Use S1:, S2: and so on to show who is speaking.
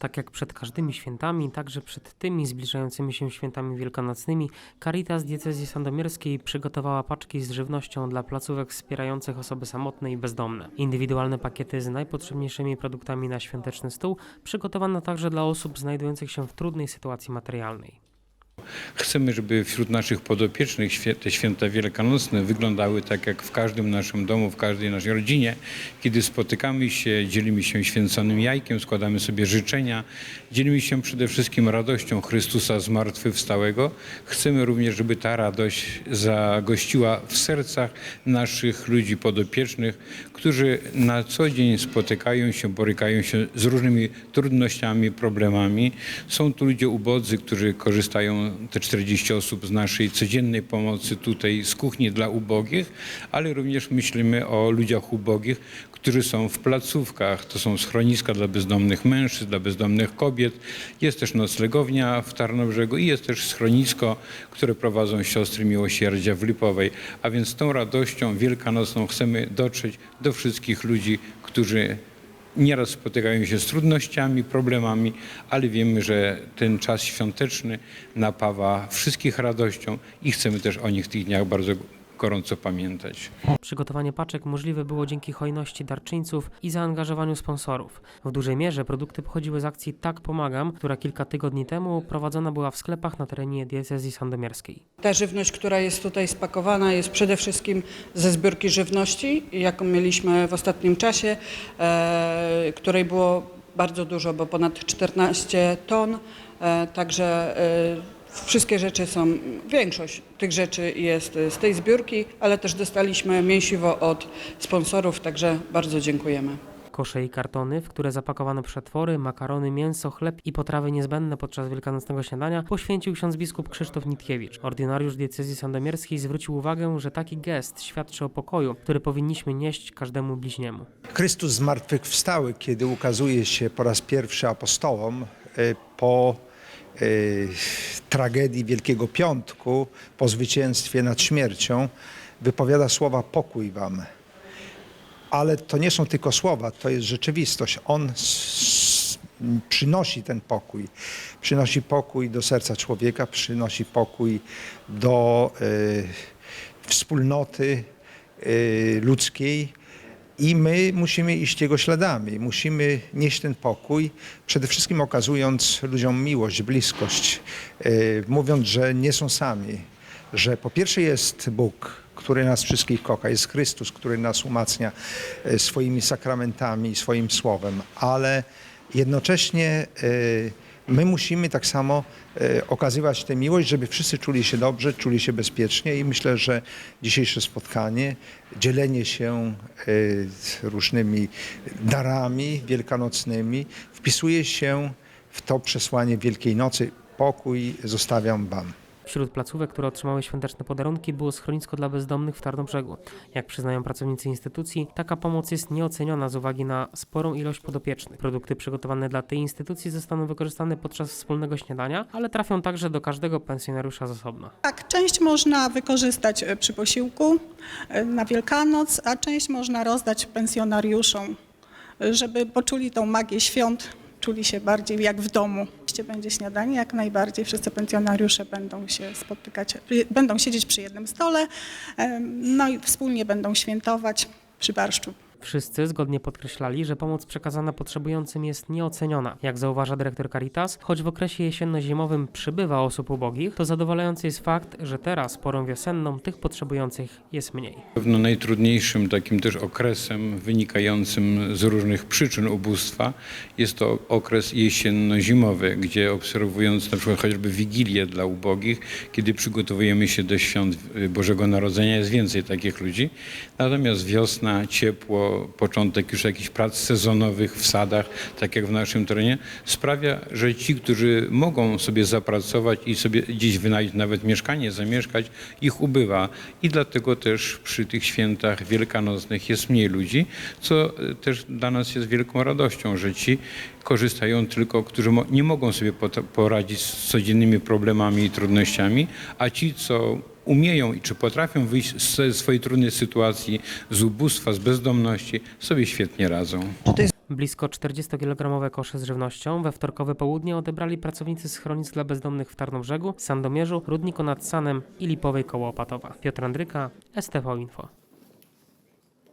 S1: Tak jak przed każdymi świętami, także przed tymi zbliżającymi się świętami wielkanocnymi, Caritas Diecezji Sandomierskiej przygotowała paczki z żywnością dla placówek wspierających osoby samotne i bezdomne. Indywidualne pakiety z najpotrzebniejszymi produktami na świąteczny stół przygotowano także dla osób znajdujących się w trudnej sytuacji materialnej.
S2: Chcemy, żeby wśród naszych podopiecznych te święta wielkanocne wyglądały tak jak w każdym naszym domu, w każdej naszej rodzinie, kiedy spotykamy się, dzielimy się święconym jajkiem, składamy sobie życzenia, dzielimy się przede wszystkim radością Chrystusa zmartwychwstałego. Chcemy również, żeby ta radość zagościła w sercach naszych ludzi podopiecznych, którzy na co dzień spotykają się, borykają się z różnymi trudnościami, problemami. Są tu ludzie ubodzy, którzy korzystają, te 40 osób, z naszej codziennej pomocy tutaj z kuchni dla ubogich, ale również myślimy o ludziach ubogich, którzy są w placówkach. To są schroniska dla bezdomnych mężczyzn, dla bezdomnych kobiet. Jest też noclegownia w Tarnobrzegu i jest też schronisko, które prowadzą siostry miłosierdzia w Lipowej. A więc tą radością wielkanocną chcemy dotrzeć do wszystkich ludzi, którzy nieraz spotykają się z trudnościami, problemami, ale wiemy, że ten czas świąteczny napawa wszystkich radością i chcemy też o nich w tych dniach bardzo gorąco pamiętać.
S1: Przygotowanie paczek możliwe było dzięki hojności darczyńców i zaangażowaniu sponsorów. W dużej mierze produkty pochodziły z akcji Tak Pomagam, która kilka tygodni temu prowadzona była w sklepach na terenie diecezji sandomierskiej.
S3: Ta żywność, która jest tutaj spakowana, jest przede wszystkim ze zbiórki żywności, jaką mieliśmy w ostatnim czasie, e, której było bardzo dużo, bo ponad 14 ton. E, także e, wszystkie rzeczy są, większość tych rzeczy jest z tej zbiórki, ale też dostaliśmy mięsiwo od sponsorów, także bardzo dziękujemy.
S1: Kosze i kartony, w które zapakowano przetwory, makarony, mięso, chleb i potrawy niezbędne podczas wielkanocnego śniadania poświęcił ksiądz biskup Krzysztof Nitkiewicz. Ordynariusz diecezji sandomierskiej zwrócił uwagę, że taki gest świadczy o pokoju, który powinniśmy nieść każdemu bliźniemu.
S4: Chrystus zmartwychwstały, kiedy ukazuje się po raz pierwszy apostołom y, po tragedii Wielkiego Piątku, po zwycięstwie nad śmiercią, wypowiada słowa pokój wam. Ale to nie są tylko słowa, to jest rzeczywistość. On przynosi ten pokój. Przynosi pokój do serca człowieka, przynosi pokój do y, wspólnoty y, ludzkiej. I my musimy iść Jego śladami, musimy nieść ten pokój, przede wszystkim okazując ludziom miłość, bliskość, y, mówiąc, że nie są sami, że po pierwsze jest Bóg, który nas wszystkich kocha, jest Chrystus, który nas umacnia y, swoimi sakramentami, swoim słowem, ale jednocześnie y, my musimy tak samo y, okazywać tę miłość, żeby wszyscy czuli się dobrze, czuli się bezpiecznie i myślę, że dzisiejsze spotkanie, dzielenie się y, różnymi darami wielkanocnymi wpisuje się w to przesłanie Wielkiej Nocy. Pokój zostawiam wam.
S1: Wśród placówek, które otrzymały świąteczne podarunki, było schronisko dla bezdomnych w Tarnobrzegu. Jak przyznają pracownicy instytucji, taka pomoc jest nieoceniona z uwagi na sporą ilość podopiecznych. Produkty przygotowane dla tej instytucji zostaną wykorzystane podczas wspólnego śniadania, ale trafią także do każdego pensjonariusza z osobna.
S5: Tak, część można wykorzystać e, przy posiłku e, na Wielkanoc, a część można rozdać pensjonariuszom, e, żeby poczuli tą magię świąt, czuli się bardziej jak w domu. Oczywiście będzie śniadanie, jak najbardziej. Wszyscy pensjonariusze będą się spotykać, będą siedzieć przy jednym stole, no i wspólnie będą świętować przy barszczu.
S1: Wszyscy zgodnie podkreślali, że pomoc przekazana potrzebującym jest nieoceniona. Jak zauważa dyrektor Caritas, choć w okresie jesienno-zimowym przybywa osób ubogich, to zadowalający jest fakt, że teraz, porą wiosenną, tych potrzebujących jest mniej.
S2: Pewno najtrudniejszym takim też okresem wynikającym z różnych przyczyn ubóstwa jest to okres jesienno-zimowy, gdzie obserwując na przykład choćby Wigilię dla ubogich, kiedy przygotowujemy się do świąt Bożego Narodzenia, jest więcej takich ludzi. Natomiast wiosna, ciepło, początek już jakichś prac sezonowych w sadach, tak jak w naszym terenie, sprawia, że ci, którzy mogą sobie zapracować i sobie gdzieś wynająć nawet mieszkanie, zamieszkać, ich ubywa. I dlatego też przy tych świętach wielkanocnych jest mniej ludzi, co y, też dla nas jest wielką radością, że ci korzystają tylko, którzy nie mogą sobie poradzić z codziennymi problemami i trudnościami, a ci, co umieją i czy potrafią wyjść z swojej trudnej sytuacji, z ubóstwa, z bezdomności, sobie świetnie radzą.
S1: Blisko 40-kilogramowe kosze z żywnością we wtorkowe południe odebrali pracownicy schronisk dla bezdomnych w Tarnobrzegu, Sandomierzu, Rudniku nad Sanem i Lipowej koło Opatowa. Piotr Andryka, STV Info.